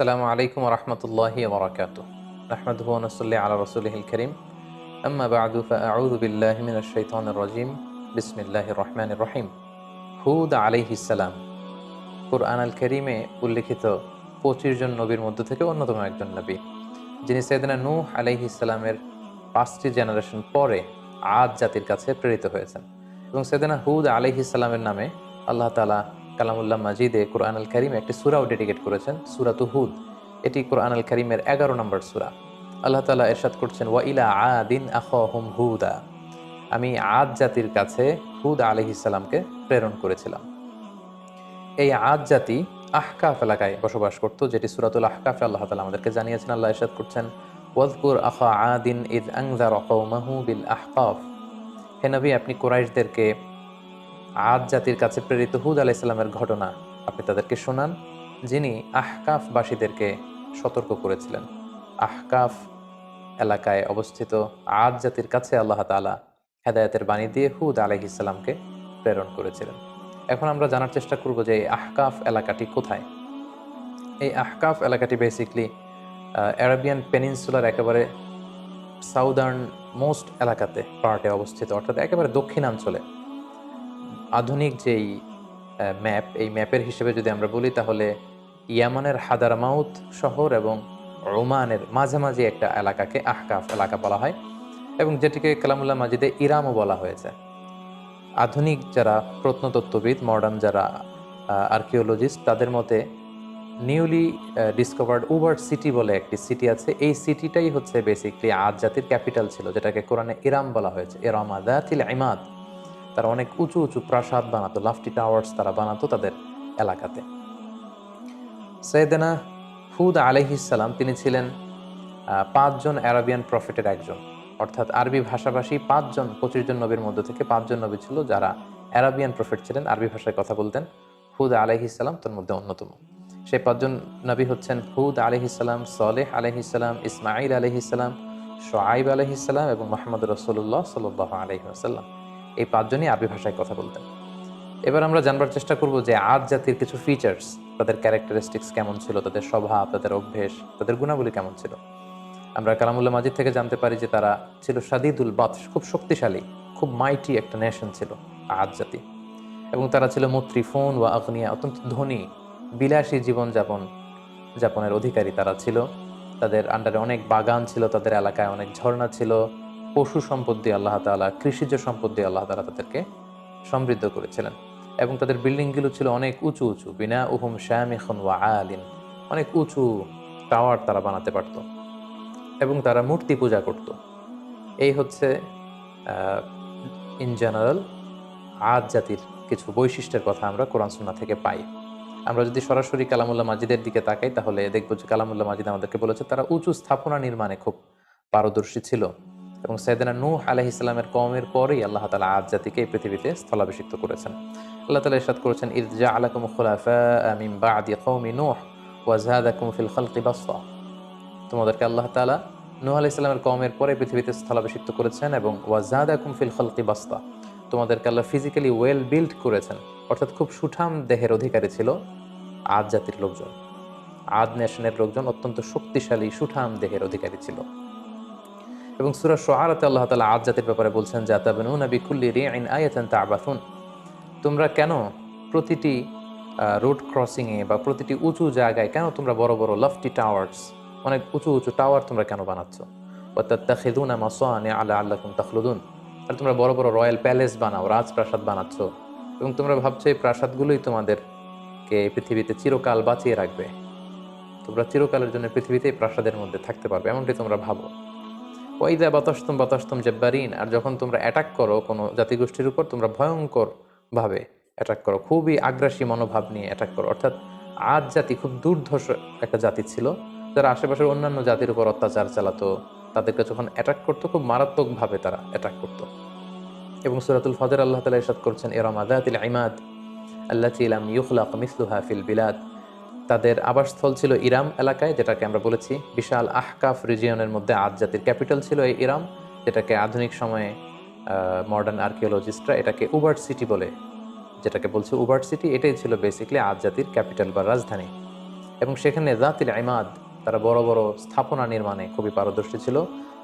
আসসালামু আলাইকুম রহমতুল্লাহ বরকাত আহমদ নসল্লি আলা রসুলহিল করিম। আম্মা বিসমিল্লাহির রহমানির রহিম। হুদ আলাইহিসসালাম কুরআন আল করিমে উল্লিখিত পঁচিশ জন নবীর মধ্য থেকে অন্যতম একজন নবী, যিনি সৈয়দনা নূহ আলাইহিসসালামের পাঁচটি জেনারেশন পরে আজ জাতির কাছে প্রেরিত হয়েছেন। এবং সৈয়দনা হুদ আলাইহিসসালামের নামে আল্লাহ তালা কালামুল্লাহ মাজিদে কোরআন আল করিমে একটি সুরাও ডেডিকেট করেছেন, সুরাতু হুদ। এটি কোরআন আল করিমের এগারো নম্বর সুরা। আল্লাহ তালা এরশাদ করছেন, ওয়া ইলা আদিন আখহুম হুদা। আমি আদ জাতির কাছে হুদ আলহিসাল্লামকে প্রেরণ করেছিলাম। এই আদ জাতি আহকাফ এলাকায় বসবাস করত, যেটি সুরাতুল আহকাফে আল্লাহ তালা আমাদেরকে জানিয়েছেন। আল্লাহ এরশাদ করছেন, ওয়াজকুর আখা আদিন ইদ আংজার বিল আহকাফ। হে নবী, আপনি কোরাইশদেরকে আদ জাতির কাছে প্রেরিত হুদ আলাইসাল্লামের ঘটনা আপনি তাদেরকে শোনান, যিনি আহকাফবাসীদেরকে সতর্ক করেছিলেন। আহকাফ এলাকায় অবস্থিত আদ জাতির কাছে আল্লাহ তালা হেদায়তের বাণী দিয়ে হুদ ইসলামকে প্রেরণ করেছিলেন। এখন আমরা জানার চেষ্টা করব যে এই আহকাফ এলাকাটি কোথায়? এই আহকাফ এলাকাটি বেসিকলি অ্যারাবিয়ান পেনিনসুলার একেবারে সাউদার্ন মোস্ট এলাকাতে পার্টে অবস্থিত, অর্থাৎ একেবারে দক্ষিণাঞ্চলে। আধুনিক যেই ম্যাপ এই ম্যাপের হিসেবে যদি আমরা বলি, তাহলে ইয়ামানের হাদারামাউত শহর এবং রোমানের মাঝামাঝি একটা এলাকাকে আহকাফ এলাকা বলা হয় এবং যেটিকে কালামুল্লাহ মাজিদে ইরামও বলা হয়েছে। আধুনিক যারা প্রত্নতত্ত্ববিদ মডার্ন যারা আর্কিওলজিস্ট তাদের মতে নিউলি ডিসকভার্ড উবার সিটি বলে একটি সিটি আছে। এই সিটিটাই হচ্ছে বেসিকলি আদ জাতির ক্যাপিটাল ছিল, যেটাকে কোরআনে ইরাম বলা হয়েছে। ইরাম আদাতিল ইমাদ। তারা অনেক উঁচু উঁচু প্রাসাদ বানাতো, লাফটি টাওয়ার্স তারা বানাতো তাদের এলাকাতে। সৈয়দেনা হুদ আলহিসাল্লাম তিনি ছিলেন পাঁচজন অ্যারাবিয়ান প্রফিটের একজন। অর্থাৎ আরবি ভাষাভাষী পাঁচজন পঁচিশ জন নবীর মধ্যে থেকে পাঁচজন নবী ছিল যারা অ্যারাবিয়ান প্রফেট ছিলেন, আরবি ভাষায় কথা বলতেন। হুদ আলহিসাল্লাম তার মধ্যে অন্যতম। সেই পাঁচজন নবী হচ্ছেন হুদ আলহিসাল্লাম সলেহ আলহিসাল্লাম ইসমাইল আলহিসাল্লাম শোয়াইব আলহিসাল্লাম এবং মোহাম্মদ রসুল্লাহ সাল্লাহ আলহিহাসাল্লাম এই পাঁচজনই আরবি ভাষায় কথা বলতেন। এবার আমরা জানবার চেষ্টা করব যে আজ জাতির কিছু ফিচার্স তাদের ক্যারেক্টারিস্টিক্স কেমন ছিল, তাদের স্বভাব, তাদের অভ্যেস, তাদের গুণাবলী কেমন ছিল। আমরা কালামুল্লা মাজিদ থেকে জানতে পারি যে তারা ছিল সাদিদুল বাত, খুব শক্তিশালী, খুব মাইটি একটা নেশন ছিল আজ জাতি। এবং তারা ছিল ফোন ওয়া আগ্নিয়া, অত্যন্ত ধনী, বিলাসী জীবনযাপন, যাপনের অধিকারী তারা ছিল। তাদের আন্ডারে অনেক বাগান ছিল, তাদের এলাকায় অনেক ঝর্ণা ছিল। পশু সম্পদ দিয়ে আল্লাহ তালা কৃষিজ সম্পদ দিয়ে আল্লাহ তালা তাদেরকে সমৃদ্ধ করেছিলেন এবং তাদের বিল্ডিংগুলো ছিল অনেক উঁচু উঁচু বিনা উহুম শ্যাম এখন ওয়া আলিন, অনেক উঁচু টাওয়ার তারা বানাতে পারত এবং তারা মূর্তি পূজা করত। এই হচ্ছে ইন জেনারেল আজ জাতির কিছু বৈশিষ্ট্যের কথা আমরা কোরআন সুন্না থেকে পাই। আমরা যদি সরাসরি কালামুল্লাহ মাজিদের দিকে তাকাই, তাহলে দেখব যে কালামুল্লাহ মাজিদ আমাদেরকে বলেছে তারা উঁচু স্থাপনা নির্মাণে খুব পারদর্শী ছিল। এবং সৈয়দনা নূহ আলাহ ইসলামের কমের পরেই আল্লাহ তালা আজ জাতিকে এই পৃথিবীতে স্থলাভিষিক্ত করেছেন। আল্লাহ তালা ইসাদ করেছেন ইরজা আলাকুম খুলাফা মিন বাদি কওমি নূহ তোমাদেরকে আল্লাহ তালা নূহ আলাহ ইসলামের কমের পরে পৃথিবীতে স্থলাভিষিক্ত করেছেন এবং ওয়াজহাদাকুম ফিল খালকি বাস্তা। তোমাদেরকে আল্লাহ ফিজিক্যালি ওয়েল বিল্ড করেছেন। অর্থাৎ খুব সুঠাম দেহের অধিকারী ছিল আদ জাতির লোকজন। আদ নেশনের লোকজন অত্যন্ত শক্তিশালী, সুঠাম দেহের অধিকারী ছিল। এবং সুরা সোহারাতে আল্লাহ তালা আজ জাতির ব্যাপারে বলছেন জাতাবেনু নবী কুল্লি রি আইন আয়াতেন তাবাথুন তোমরা কেন প্রতিটি রোড ক্রসিংয়ে বা প্রতিটি উঁচু জায়গায় কেন তোমরা বড় বড় লফটি টাওয়ার্স অনেক উঁচু উঁচু টাওয়ার তোমরা কেন বানাচ্ছ? অর্থাৎ খেদুন মাসোয়ানে আল্লাহ আল্লাহ তাখলুদুন। আর তোমরা বড় বড় রয়্যাল প্যালেস বানাও, রাজপ্রাসাদ বানাচ্ছ। এবং তোমরা ভাবছ এই প্রাসাদগুলোই তোমাদেরকে পৃথিবীতে চিরকাল বাঁচিয়ে রাখবে। তোমরা চিরকালের জন্য পৃথিবীতে প্রাসাদের মধ্যে থাকতে পারবে এমনটি তোমরা ভাবো। ওয়াইদা বাতাস্তম বাতাস্তম জব্বারিন। আর যখন তোমরা অ্যাটাক করো কোনো জাতিগোষ্ঠীর উপর, তোমরা ভয়ঙ্কর ভাবে অ্যাটাক করো। খুবই আগ্রাসী মনোভাব নিয়ে অ্যাটাক করো। অর্থাৎ আজ জাতি খুব দুর্ধর্ষ একটা জাতি ছিল। যারা আশেপাশের অন্যান্য জাতির উপর অত্যাচার চালাতো, তাদেরকে যখন অ্যাটাক করতো, খুব মারাত্মকভাবে তারা অ্যাটাক করতো। এবং সুরাতুল ফজর আল্লাহ তালা ইসাদ করছেন এরম আদাতিল ইমাদ আল্লাহ ইলাম ইউখলাক মিসলুহা ফিল বিলাদ। তাদের আবাসস্থল ছিল ইরাম এলাকায়, যেটাকে আমরা বলেছি বিশাল আহকাফ রিজিয়নের মধ্যে আজ জাতির ক্যাপিটাল ছিল এই ইরাম, যেটাকে আধুনিক সময়ে মডার্ন আর্কিওলজিস্টরা এটাকে উবার্ট সিটি বলে, যেটাকে বলছে উবার্ট সিটি, এটাই ছিল বেসিকলি আজ জাতির ক্যাপিটাল বা রাজধানী। এবং সেখানে জাতিল ইমাদ, তারা বড় বড় স্থাপনা নির্মাণে খুবই পারদর্শী ছিল।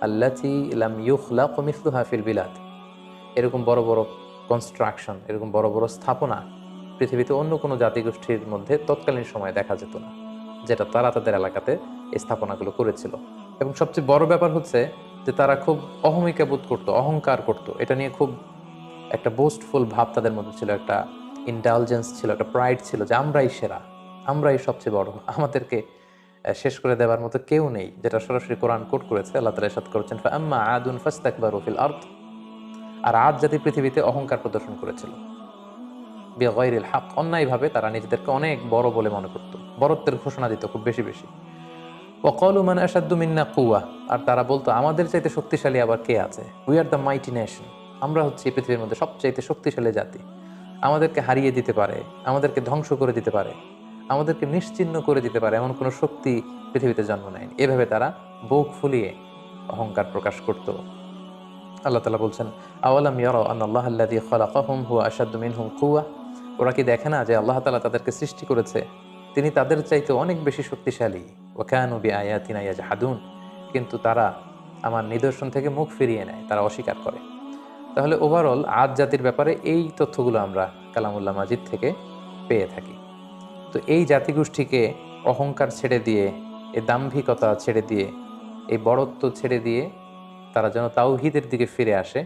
আল্লাতি ইলাম ইউখলা কমিফলুহা ফিল বিলাদ। এরকম বড় বড় কনস্ট্রাকশন এরকম বড় বড় স্থাপনা পৃথিবীতে অন্য কোনো জাতিগোষ্ঠীর মধ্যে তৎকালীন সময়ে দেখা যেত না, যেটা তারা তাদের এলাকাতে স্থাপনাগুলো করেছিল। এবং সবচেয়ে বড় ব্যাপার হচ্ছে যে তারা খুব অহমিকা বোধ করতো, অহংকার করতো। এটা নিয়ে খুব একটা বোস্টফুল ভাব তাদের মধ্যে ছিল, একটা ইন্টেলিজেন্স ছিল, একটা প্রাইড ছিল যে আমরাই সেরা, আমরাই সবচেয়ে বড়। আমাদেরকে শেষ করে দেওয়ার মতো কেউ নেই, যেটা সরাসরি কোরআন কোট করেছে, আল্লাহ তালা সাদ করেছেন আম্মা আদুন ফাস্তাকবার ফিল আর্থ আর আজ জাতি পৃথিবীতে অহংকার প্রদর্শন করেছিল। বেগৈরিল হাক, অন্যায়ভাবে তারা নিজেদেরকে অনেক বড় বলে মনে করত বরত্বের ঘোষণা দিত খুব বেশি বেশি। ওকলু মানে আসাদ্দু মিন্না কুয়া আর তারা বলতো, আমাদের চাইতে শক্তিশালী আবার কে আছে? We are the mighty nation আমরা হচ্ছে পৃথিবীর মধ্যে সবচাইতে শক্তিশালী জাতি। আমাদেরকে হারিয়ে দিতে পারে, আমাদেরকে ধ্বংস করে দিতে পারে, আমাদেরকে নিশ্চিহ্ন করে দিতে পারে এমন কোনো শক্তি পৃথিবীতে জন্ম নেয়নি। এভাবে তারা বুক ফুলিয়ে অহংকার প্রকাশ করতো। আল্লাহ তালা বলছেন, আওয়ালাম ইয়ারো আন আল্লাহ আল্লাদি খালাকাহুম হুয়া আসাদ্দু মিনহুম কুয়া ওরা কি দেখে না যে আল্লাহ তালা তাদেরকে সৃষ্টি করেছে? তিনি তাদের চাইতে অনেক বেশি শক্তিশালী। ও কেন বি আয়াতিনা ইয়াজহাদুন। কিন্তু তারা আমার নিদর্শন থেকে মুখ ফিরিয়ে নেয়, তারা অস্বীকার করে। তাহলে ওভারঅল আজ জাতির ব্যাপারে এই তথ্যগুলো আমরা কালামুল্লাহ মাজিদ থেকে পেয়ে থাকি। তো এই জাতিগোষ্ঠীকে অহংকার ছেড়ে দিয়ে, এই দাম্ভিকতা ছেড়ে দিয়ে, এই বড়ত্ব ছেড়ে দিয়ে তারা যেন তাওহিদের দিকে ফিরে আসে,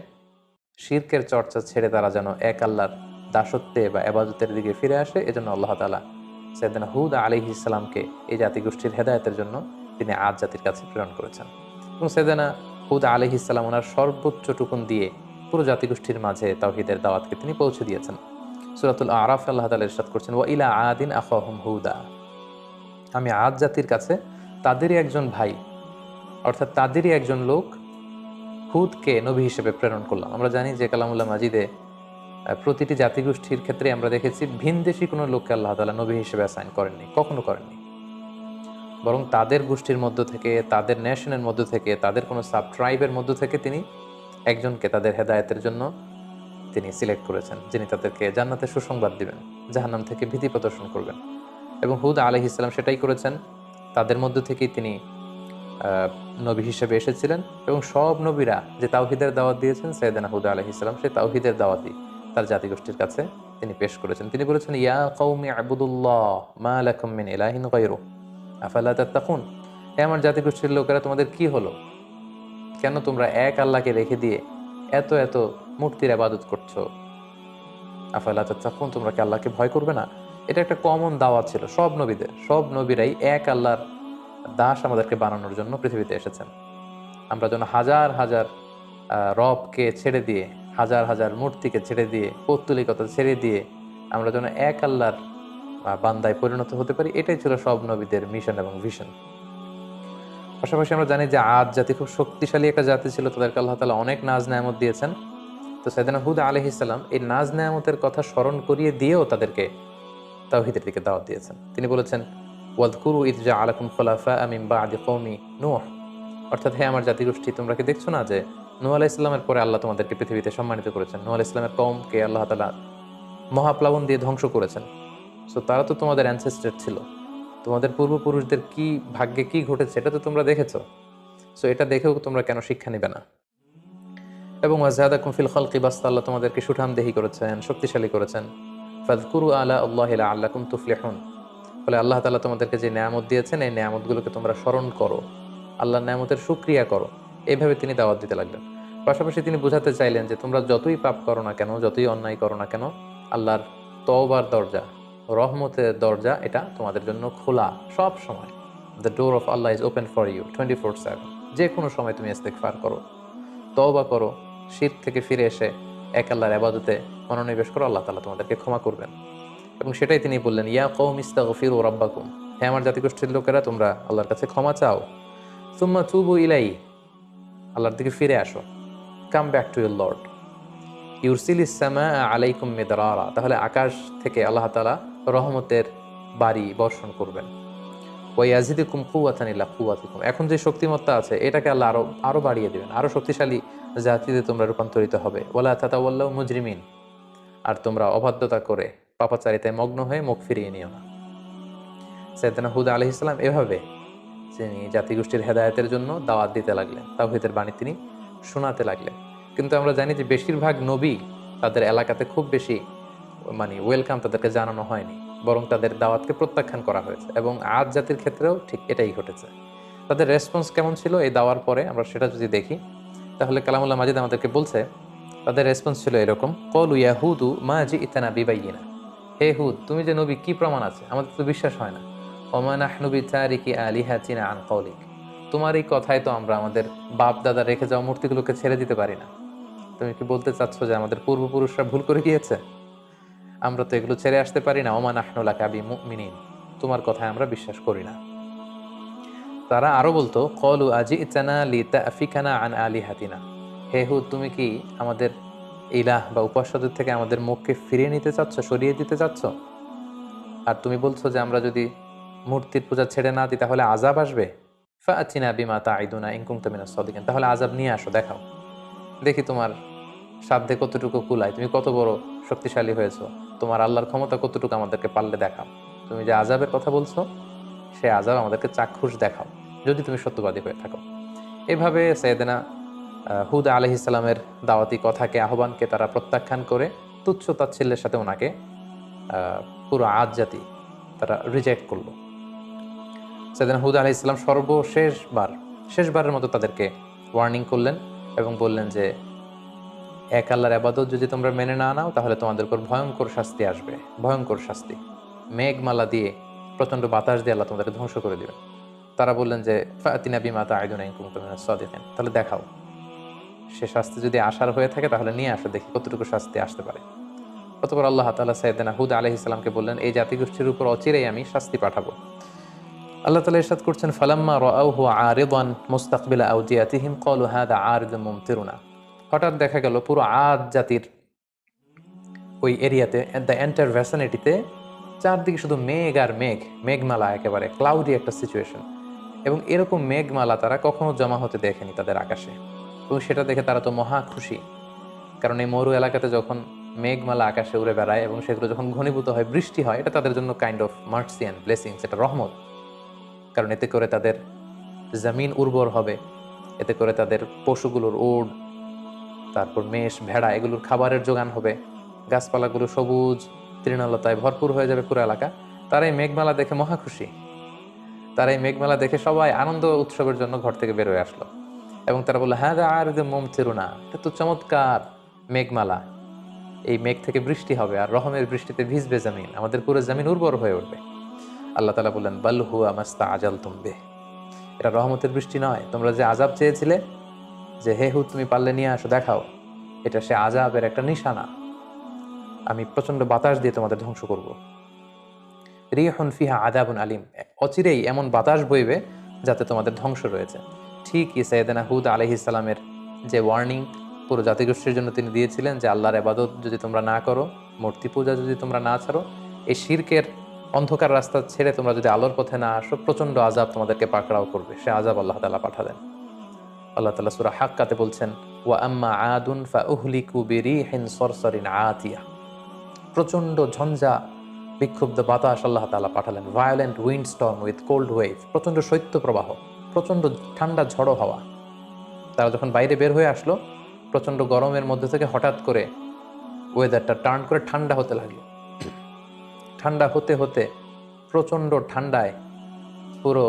শিরকের চর্চা ছেড়ে তারা যেন এক আল্লাহর দাসত্বে বা এবাজতের দিকে ফিরে আসে, এজন্য আল্লাহ তালা সৈয়দনা হুদ আলি ইসলামকে এই জাতিগোষ্ঠীর হেদায়তের জন্য তিনি আজ জাতির কাছে প্রেরণ করেছেন। এবং সৈয়দনা হুদ আলি ইসলাম ওনার সর্বোচ্চ টুকুন দিয়ে পুরো জাতিগোষ্ঠীর মাঝে তাওহিদের দাওয়াতকে তিনি পৌঁছে দিয়েছেন। সুরাতুল আরাফ আল্লাহ তালা ইরশাদ করছেন, ওয়া ইলা আদিন আখাহুম হুদা। আমি আজ জাতির কাছে তাদেরই একজন ভাই, অর্থাৎ তাদেরই একজন লোক হুদকে নবী হিসেবে প্রেরণ করলাম। আমরা জানি যে কালামুল্লাহ মাজিদে প্রতিটি জাতিগোষ্ঠীর ক্ষেত্রে আমরা দেখেছি ভিনদেশি কোনো লোককে আল্লাহ তালা নবী হিসেবে অ্যাসাইন করেননি, কখনো করেননি। বরং তাদের গোষ্ঠীর মধ্য থেকে, তাদের নেশনের মধ্য থেকে, তাদের কোনো সাব ট্রাইবের মধ্য থেকে তিনি একজনকে তাদের হেদায়তের জন্য তিনি সিলেক্ট করেছেন, যিনি তাদেরকে জান্নাতের সুসংবাদ দিবেন, জাহান্নাম থেকে ভীতি প্রদর্শন করবেন। এবং হুদ আলহ ইসলাম সেটাই করেছেন, তাদের মধ্য থেকেই তিনি নবী হিসেবে এসেছিলেন এবং সব নবীরা যে তাওহিদের দাওয়াত দিয়েছেন সৈয়দানা হুদ আলহ ইসলাম সেই তাওহিদের দাওয়াতই। তার জাতিগোষ্ঠীর কাছে তিনি পেশ করেছেন। তিনি বলেছেন, ইয়া কৌমি আবুদুল্লাহ, মা লাকুম মিন ইলাহিন গায়রু, আফালা তাত্তাকুন? হে আমার জাতিগোষ্ঠীর লোকেরা, তোমাদের কি হলো? কেন তোমরা এক আল্লাহকে রেখে দিয়ে এত এত মূর্তির আবাদত করছ? আফালা তাত্তাকুন, তোমরা কি আল্লাহকে ভয় করবে না? এটা একটা কমন দাওয়াত ছিল সব নবীদের। সব নবীরাই এক আল্লাহর দাস আমাদেরকে বানানোর জন্য পৃথিবীতে এসেছেন। আমরা যেন হাজার হাজার রবকে ছেড়ে দিয়ে হাজার হাজার মূর্তিকে ছেড়ে দিয়ে, পৌত্তলিকতা ছেড়ে দিয়ে আমরা যেন এক আল্লাহর বান্দায় পরিণত হতে পারি, এটাই ছিল সব নবীদের মিশন এবং ভিশন পাশাপাশি আমরা জানি যে আদ জাতি খুব শক্তিশালী একটা জাতি ছিল, তাদেরকে আল্লাহ তালা অনেক নাজ নেয়ামত দিয়েছেন। তো সাইদানা হুদ আলহ ইসলাম এই নাজ নেয়ামতের কথা স্মরণ করিয়ে দিয়েও তাদেরকে তাওহিদের দিকে দাওয়াত দিয়েছেন। তিনি বলেছেন, ওয়াদকুরু ইদজা আলাকুম খোলাফা আমিম বা আদি কৌমি নূহ। অর্থাৎ হ্যাঁ আমার জাতিগোষ্ঠী, তোমরা কি দেখছ না যে নূহ আলাহ ইসলামের পরে আল্লাহ তোমাদেরকে পৃথিবীতে সম্মানিত করেছেন। আলাহ ইসলামের কৌমকে আল্লাহ তালা মহাপ্লাবন দিয়ে ধ্বংস করেছেন। সো তারা তো তোমাদের অ্যানসেস্টার ছিল। তোমাদের পূর্বপুরুষদের কি ভাগ্যে কি ঘটেছে, এটা তো তোমরা দেখেছ। সো এটা দেখেও তোমরা কেন শিক্ষা নিবে না? এবং ওয়াজাদা কুমফিল খালকি, বাস্তা আল্লাহ তোমাদেরকে সুঠাম দেহি করেছেন, শক্তিশালী করেছেন। ফাদকুরু আলা আল্লাহ আল্লাকুম তুফলিহুন। ফলে আল্লাহ তালা তোমাদেরকে যে নিয়ামত দিয়েছেন, এই নিয়ামতগুলোকে তোমরা স্মরণ করো। আল্লাহর নিয়ামতের সুক্রিয়া করো। এভাবে তিনি দাওয়াত দিতে লাগলেন। পাশাপাশি তিনি বোঝাতে চাইলেন যে তোমরা যতই পাপ করো না কেন, যতই অন্যায় করো না কেন, আল্লাহর তওবার দরজা, রহমতের দরজা এটা তোমাদের জন্য খোলা সব সময়। The door of Allah is open for you twenty four seven যে কোনো সময় তুমি ইস্তেগফার করো, তওবা করো শীত থেকে ফিরে এসে এক আল্লাহর আবাদতে মনোনিবেশ করো, আল্লাহ তালা তোমাদেরকে ক্ষমা করবেন। এবং সেটাই তিনি বললেন, ইয়া কৌম ইস্তাগফিরু রাব্বাকুম। হে আমার জাতিগোষ্ঠীর লোকেরা, তোমরা আল্লাহর কাছে ক্ষমা চাও। সুম্মা তুবু ইলাই আল্লাহর দিকে ফিরে আসো। Come back to your lord ইউরসিল ইসামা আলাইকুম মেদরারা। তাহলে আকাশ থেকে আল্লাহ তাআলা রহমতের বাড়ি বর্ষণ করবেন। ওই আজিদিকুম কুয়াতানিল্লা কুয়াতিকুম এখন যে শক্তিমত্তা আছে, এটাকে আল্লাহ আরও আরও বাড়িয়ে দেবেন। আরও শক্তিশালী জাতিতে তোমরা রূপান্তরিত হবে। ওলা তাতাওয়াল্লাহ মুজরিমিন। আর তোমরা অবাধ্যতা করে পাপাচারিতায় মগ্ন হয়ে মুখ ফিরিয়ে নিও না। সৈয়দনা হুদ আলহ ইসলাম এভাবে তিনি জাতিগোষ্ঠীর হেদায়তের জন্য দাওয়াত দিতে লাগলেন। তাওহিদের বাণী তিনি শোনাতে লাগলেন। কিন্তু আমরা জানি যে বেশিরভাগ নবী তাদের এলাকাতে খুব বেশি মানে ওয়েলকাম তাদেরকে জানানো হয়নি, বরং তাদের দাওয়াতকে প্রত্যাখ্যান করা হয়েছে এবং আজ জাতির ক্ষেত্রেও ঠিক এটাই ঘটেছে। তাদের রেসপন্স কেমন ছিল এই দাওয়ার পরে আমরা সেটা যদি দেখি, তাহলে কালামুল্লাহ মাজিদ আমাদেরকে বলছে, তাদের রেসপন্স ছিল এরকম, কলু ইয়াহুদু মা জি ইতানা বিবাইনা হে হুদ, তুমি যে নবী, কি প্রমাণ আছে? আমাদের তো বিশ্বাস হয় না। ওমান আহনুবি তারিকি আলিহা চিনা আন কৌলিক। তোমার এই কথায় তো আমরা আমাদের বাপ দাদা রেখে যাওয়া মূর্তিগুলোকে ছেড়ে দিতে পারি না। তুমি কি বলতে চাচ্ছ যে আমাদের পূর্বপুরুষরা ভুল করে গিয়েছে? আমরা তো এগুলো ছেড়ে আসতে পারি না। ওমান আহনুলা কাবি মুমিনিন। তোমার কথায় আমরা বিশ্বাস করি না। তারা আরও বলতো, কলু আজি ইতানা লি তাফিকানা আন আলি হাতিনা হে হুদ, তুমি কি আমাদের ইলাহ বা উপাস্যদের থেকে আমাদের মুখকে ফিরিয়ে নিতে চাচ্ছ, সরিয়ে দিতে চাচ্ছ? আর তুমি বলছো যে আমরা যদি মূর্তির পূজা ছেড়ে না দিই, তাহলে আজাব আসবে? ফাচিনা বিমা তা আইদুনা ইনকুম তামিনা সদিকেন। তাহলে আজাব নিয়ে আসো, দেখাও। দেখি তোমার সাধ্যে কতটুকু কুলায়। তুমি কত বড় শক্তিশালী হয়েছো। তোমার আল্লাহর ক্ষমতা কতটুকু আমাদেরকে পারলে দেখাও। তুমি যে আজাবের কথা বলছো, সে আজাব আমাদেরকে চাক্ষুষ দেখাও। যদি তুমি সত্যবাদী হয়ে থাকো। এভাবে সৈয়দনা হুদ আলহ ইসলামের দাওয়াতি কথাকে, আহ্বানকে তারা প্রত্যাখ্যান করে তুচ্ছ তাচ্ছিল্যের সাথে ওনাকে পুরো আজ জাতি তারা রিজেক্ট করল। সেদিন হুদ আলহ ইসলাম সর্বশেষবার, শেষবারের মতো তাদেরকে ওয়ার্নিং করলেন এবং বললেন যে, এক আল্লাহর আবাদত যদি তোমরা মেনে না নাও, তাহলে তোমাদের উপর ভয়ঙ্কর শাস্তি আসবে, ভয়ঙ্কর শাস্তি। মেঘমালা দিয়ে, প্রচণ্ড বাতাস দিয়ে আল্লাহ তোমাদের ধ্বংস করে দিবেন। তারা বললেন যে, ফাতিনা বিমাতা আইদুন ইনকুম সাদিকিন। তাহলে দেখাও, সে শাস্তি যদি আসার হয়ে থাকে, তাহলে নিয়ে আসো, দেখি কতটুকু শাস্তি আসতে পারে। অতপর আল্লাহ তালা সাইদিনা হুদ আলহ ইসলামকে বললেন, এই জাতিগোষ্ঠীর উপর অচিরেই আমি শাস্তি পাঠাবো। আল্লাহ তালা ইরশাদ করছেন, ফালাম্মা রাআউহু আরিদান মুস্তাকবিলা আউদিয়াতিহিম ক্বালু হাদা আরিদুম মুমতিরুনা। হঠাৎ দেখা গেল, পুরো আদ জাতির ওই এরিয়াতে, দ্য এন্টার ভ্যাসিনিটিতে চারদিকে শুধু মেঘ আর মেঘ, মেঘমালা একেবারে ক্লাউডি একটা সিচুয়েশন এবং এরকম মেঘমালা তারা কখনো জমা হতে দেখেনি তাদের আকাশে। এবং সেটা দেখে তারা তো মহা খুশি। কারণ এই মরু এলাকাতে যখন মেঘমালা আকাশে উড়ে বেড়ায় এবং সেগুলো যখন ঘনীভূত হয়, বৃষ্টি হয়, এটা তাদের জন্য kind of mercy and blessings এটা রহমত। কারণ এতে করে তাদের জমিন উর্বর হবে, এতে করে তাদের পশুগুলোর ওড তারপর মেষ, ভেড়া, এগুলোর খাবারের যোগান হবে। গাছপালাগুলো সবুজ, তৃণলতায় ভরপুর হয়ে যাবে পুরো এলাকা। তারা এই মেঘমেলা দেখে মহা খুশি। তারা এই মেঘমেলা দেখে সবাই আনন্দ উৎসবের জন্য ঘর থেকে বেরোয় আসলো। এবং তারা বলল হ্যাঁ আর মোম চেরুনা এটা তো চমৎকার মেঘমালা। এই মেঘ থেকে বৃষ্টি হবে আর রহমের বৃষ্টিতে ভিজবে জমিন। আমাদের পুরো জমিন উর্বর হয়ে উঠবে। আল্লাহ তালা বললেন, বাল হুয়া মাস্তা আজাল তুমবে এটা রহমতের বৃষ্টি নয়। তোমরা যে আজাব চেয়েছিলে, যে হে হু তুমি পারলে নিয়ে আসো, দেখাও। এটা সে আজাবের একটা নিশানা। আমি প্রচণ্ড বাতাস দিয়ে তোমাদের ধ্বংস করব। রিহন ফিহা আদাবুন আলিম। অচিরেই এমন বাতাস বইবে যাতে তোমাদের ধ্বংস রয়েছে। ঠিক ইসাইদানা হুদ আলহি ইসলামের যে ওয়ার্নিং পুরো জাতিগোষ্ঠীর জন্য তিনি দিয়েছিলেন যে আল্লাহর আবাদত যদি তোমরা না করো, মূর্তি পূজা যদি তোমরা না ছাড়ো, এই শির্কের অন্ধকার রাস্তা ছেড়ে তোমরা যদি আলোর পথে না আসো প্রচণ্ড আজাব তোমাদেরকে পাকড়াও করবে। সে আজাব আল্লাহ তালা পাঠালেন আল্লাহ তালা সুরা হাক্কাতে বলছেন, ওয়া আদুন সরসরিন আতিয়া। প্রচণ্ড ঝঞ্ঝা, বিক্ষুব্ধ বাতাস আল্লাহ তালা পাঠালেন। Violent wind storm with cold wave প্রচণ্ড শৈত্য প্রবাহ প্রচণ্ড ঠান্ডা ঝড়ো হাওয়া। তারা যখন বাইরে বের হয়ে আসলো প্রচণ্ড গরমের মধ্যে থেকে হঠাৎ করে ওয়েদারটা টার্ন করে ঠান্ডা হতে লাগল। ঠান্ডা হতে হতে প্রচণ্ড ঠান্ডায় পুরো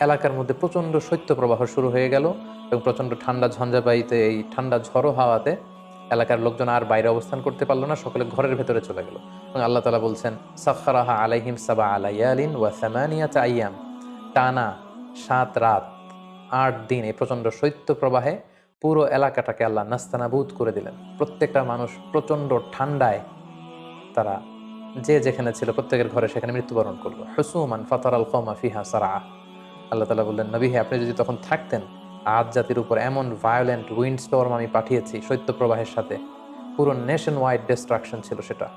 এলাকার মধ্যে প্রচণ্ড শৈত্য প্রবাহ শুরু হয়ে গেল এবং প্রচণ্ড ঠান্ডা ঝঞ্ঝাবাইতে এই ঠান্ডা ঝড়ো হাওয়াতে এলাকার লোকজন আর বাইরে অবস্থান করতে পারল না, সকলে ঘরের ভেতরে চলে গেল। এবং আল্লাহ তালা বলছেন, সাখারাহা আলাইহিম সাবা আলাইয়ালিন ওয়া সামানিয়াত আইয়াম। টানা সাত রাত, আট দিন এই প্রচণ্ড শৈত্য প্রবাহে পুরো এলাকাটাকে আল্লাহ নাস্তানাবুদ করে দিলেন। প্রত্যেকটা মানুষ প্রচণ্ড ঠান্ডায় তারা যে যেখানে ছিল প্রত্যেকের ঘরে সেখানে মৃত্যুবরণ করল। হুসুমান ফাতার আল কমা ফিহা সারা আল্লাহ তালা বললেন, নবী, আপনি যদি তখন থাকতেন, আজ জাতির উপর এমন ভায়োলেন্ট উইন্ড স্টর্ম আমি পাঠিয়েছি শৈত্য প্রবাহের সাথে। পুরো নেশন ওয়াইড ডিস্ট্রাকশন ছিল সেটা।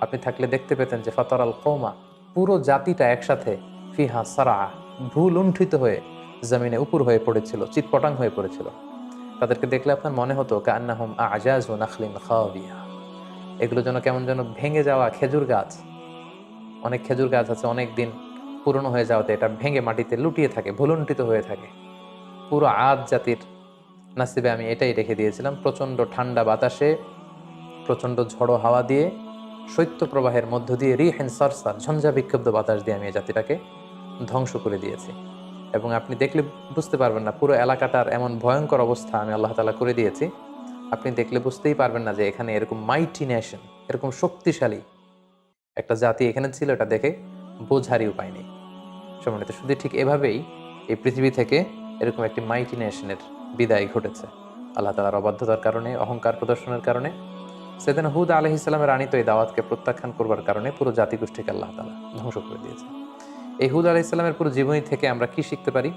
আপনি থাকলে দেখতে পেতেন যে ফাতার আল কৌমা পুরো জাতিটা একসাথে ফিহা সারা ভুল লুণ্ঠিত হয়ে জমিনে উপর হয়ে পড়েছিল চিৎপটাং হয়ে পড়েছিল। তাদেরকে দেখলে আপনার মনে হতো কান্নাহুম আজাজ নাখলিন খাওয়াবিয়া এগুলো যেন কেমন যেন ভেঙে যাওয়া খেজুর গাছ। অনেক খেজুর গাছ আছে অনেক দিন পুরনো হয়ে যাওয়াতে এটা ভেঙে মাটিতে লুটিয়ে থাকে, ভুলুণ্ঠিত হয়ে থাকে। পুরো আদ জাতির নাসিবে আমি এটাই রেখে দিয়েছিলাম, প্রচণ্ড ঠান্ডা বাতাসে, প্রচণ্ড ঝড়ো হাওয়া দিয়ে, শৈত্য প্রবাহের মধ্য দিয়ে রিহেন সারসার ঝঞ্ঝা বিক্ষুব্ধ বাতাস দিয়ে আমি এই জাতিটাকে ধ্বংস করে দিয়েছি। এবং আপনি দেখলে বুঝতে পারবেন না, পুরো এলাকাটার এমন ভয়ঙ্কর অবস্থা আমি আল্লাহ তালা করে দিয়েছি। আপনি দেখলে বুঝতেই পারবেন না যে এখানে এরকম মাইটি নেশন এরকম শক্তিশালী একটা জাতি এখানে ছিল, এটা দেখে বোঝারই উপায় নেই। সম্মানিত শুধু ঠিক এভাবেই এই পৃথিবী থেকে এরকম একটি মাইটি নেশনের বিদায় ঘটেছে। আল্লাহ তালার অবাধ্যতার কারণে, অহংকার প্রদর্শনের কারণে, সেদিন হুদ আলহ ইসলামের আনিত এই দাওয়াতকে প্রত্যাখ্যান করবার কারণে পুরো জাতিগোষ্ঠীকে আল্লাহ তালা ধ্বংস করে দিয়েছে। এই হুদ আলাহ ইসলামের পুরো জীবনী থেকে আমরা কি শিখতে পারি?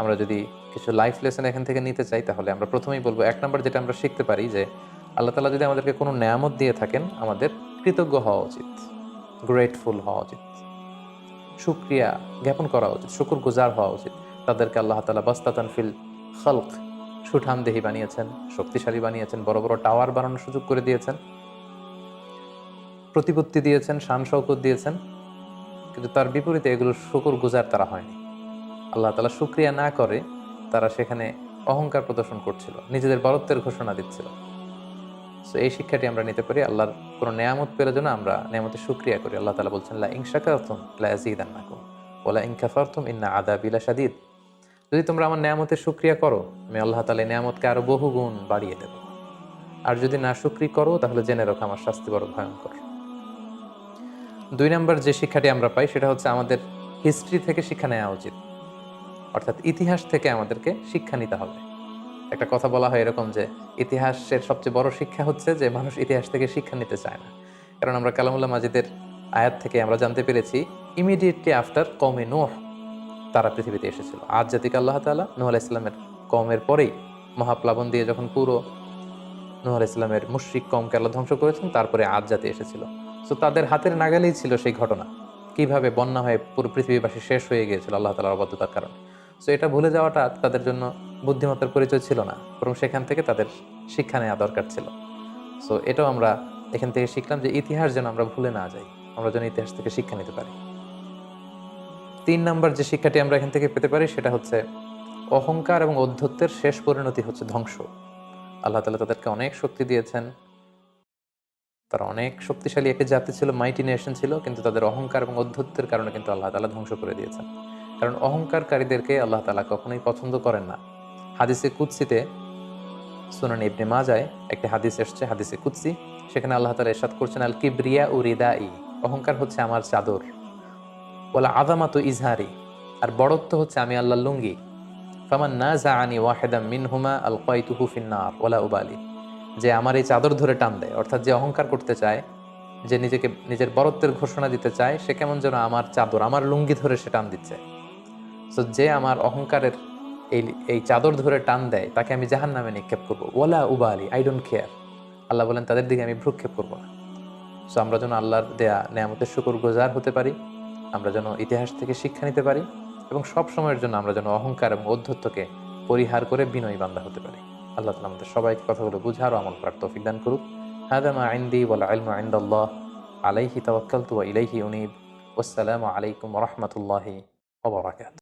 আমরা যদি কিছু লাইফ লেসন এখান থেকে নিতে চাই, তাহলে আমরা প্রথমেই বলব, এক নম্বর যেটা আমরা শিখতে পারি যে, আল্লাহ তালা যদি আমাদেরকে কোনো নেয়ামত দিয়ে থাকেন, আমাদের কৃতজ্ঞ হওয়া উচিত গ্রেটফুল হওয়া উচিত, শুক্রিয়া জ্ঞাপন করা উচিত শুকুর গুজার হওয়া উচিত। তাদেরকে আল্লাহ তালা বাস্তাতান ফিল খলক, সুঠামদেহি বানিয়েছেন, শক্তিশালী বানিয়েছেন, বড় বড় টাওয়ার বানানোর সুযোগ করে দিয়েছেন, প্রতিপত্তি দিয়েছেন, শান শৌকত দিয়েছেন, কিন্তু তার বিপরীতে এগুলো শুকুর গুজার তারা হয়নি। আল্লাহ তালা শুক্রিয়া না করে তারা সেখানে অহংকার প্রদর্শন করছিল, নিজেদের বরত্বের ঘোষণা দিচ্ছিল। সো এই শিক্ষাটি আমরা নিতে পারি, আল্লাহর কোনো নেয়ামত পেলে যেন আমরা নেয়ামতের শুক্রিয়া করি। আল্লাহ তালা বলছেন, লা ইংশাকাতুম লা ইয়াজিদান্নাকুম ওলা ইনকাফারতুম ইন্না আদাবিলা শাদীদ যদি তোমরা আমার নেয়ামতের শুক্রিয়া করো, আমি আল্লাহ তালা নেয়ামতকে আরও বহু গুণ বাড়িয়ে দেব। আর যদি না শুক্রি করো, তাহলে জেনে রাখো আমার শাস্তি বড় ভয়ঙ্কর। দুই নম্বর যে শিক্ষাটি আমরা পাই, সেটা হচ্ছে আমাদের হিস্ট্রি থেকে শিক্ষা নেওয়া উচিত। অর্থাৎ ইতিহাস থেকে আমাদেরকে শিক্ষা নিতে হবে। একটা কথা বলা হয় এরকম যে, ইতিহাসের সবচেয়ে বড় শিক্ষা হচ্ছে যে, মানুষ ইতিহাস থেকে শিক্ষা নিতে চায় না। কারণ আমরা কালামুল্লাহ মাজিদের আয়াত থেকে আমরা জানতে পেরেছি ইমিডিয়েটলি আফটার কমে নোহ তারা পৃথিবীতে এসেছিল। আজ জাতিক আল্লাহ তালা নুহ আলাহ ইসলামের কমের পরেই মহাপ্লাবন দিয়ে যখন পুরো নুহ আলাহ ইসলামের মুশ্রিক কমকে আল্লাহ ধ্বংস করেছেন, তারপরে আজ জাতি এসেছিল। সো তাদের হাতের নাগালেই ছিল সেই ঘটনা। কীভাবে বন্যা হয়ে পুরো পৃথিবীবাসী শেষ হয়ে গিয়েছিল আল্লাহ তালার অবদ্ধতার কারণে। সো এটা ভুলে যাওয়াটা তাদের জন্য বুদ্ধিমত্তার পরিচয় ছিল না, বরং সেখান থেকে তাদের শিক্ষা নেওয়া দরকার ছিল। সো এটাও আমরা এখান থেকে শিখলাম যে ইতিহাস যেন আমরা ভুলে না যাই, আমরা যেন ইতিহাস থেকে শিক্ষা নিতে পারি। তিন নাম্বার যে শিক্ষাটি আমরা এখান থেকে পেতে পারি সেটা হচ্ছে অহংকার এবং অধ্যত্বের শেষ পরিণতি হচ্ছে ধ্বংস। আল্লাহ তালা তাদেরকে অনেক শক্তি দিয়েছেন। তারা অনেক শক্তিশালী একটি জাতি ছিল মাইটি নেশন ছিল, কিন্তু তাদের অহংকার এবং অধ্যত্বের কারণে কিন্তু আল্লাহ তালা ধ্বংস করে দিয়েছেন। কারণ অহংকারকারীদেরকে আল্লাহ তালা কখনোই পছন্দ করেন না। হাদিসে কুৎসিতে সুনান ইবনে মাজায় একটি হাদিস এসছে, হাদিসে কুৎসি সেখানে আল্লাহ তালা এরশাদ করছেন আল কিবরিয়া উ রিদা ই অহংকার হচ্ছে আমার চাদর। ওলা আদামাত ইজহারি, আর বড়ত্ব হচ্ছে আমি আল্লাহ লুঙ্গি। ফামান না জা আনি ওয়াহেদা মিনহুমা আল কয়তুহু ফিন্নার ওলা উবালি। যে আমার এই চাদর ধরে টান দেয়, অর্থাৎ যে অহংকার করতে চায়, যে নিজেকে, নিজের বরত্বের ঘোষণা দিতে চায়, সে কেমন যেন আমার চাদর, আমার লুঙ্গি ধরে সে টান দিচ্ছে। সো যে আমার অহংকারের এই এই চাদর ধরে টান দেয়, তাকে আমি জাহান নামে নিক্ষেপ করব। ওলা উবালি আই ডোন্ট কেয়ার আল্লাহ বলেন, তাদের দিকে আমি ভ্রুক্ষেপ করব না। সো আমরা যেন আল্লাহর দেয়া নেয়ামতের শুকর গোজার হতে পারি, আমরা যেন ইতিহাস থেকে শিক্ষা নিতে পারি, এবং সব সময়ের জন্য আমরা যেন অহংকার এবং অধ্যত্বকে পরিহার করে বিনয়ী বান্দা হতে পারি। আল্লাহ তালা আমাদের সবাইকে কথাগুলো বুঝার ও আমল করার তৌফিক দান করুক। হাদামা আইন্দি ওয়াল আলমু আইন্দাল্লাহ আলাইহি তাওয়াক্কালতু ওয়া ইলাইহি উনীব। ওয়াসসালামু আলাইকুম রাহমাতুল্লাহি বারাকাতুহু।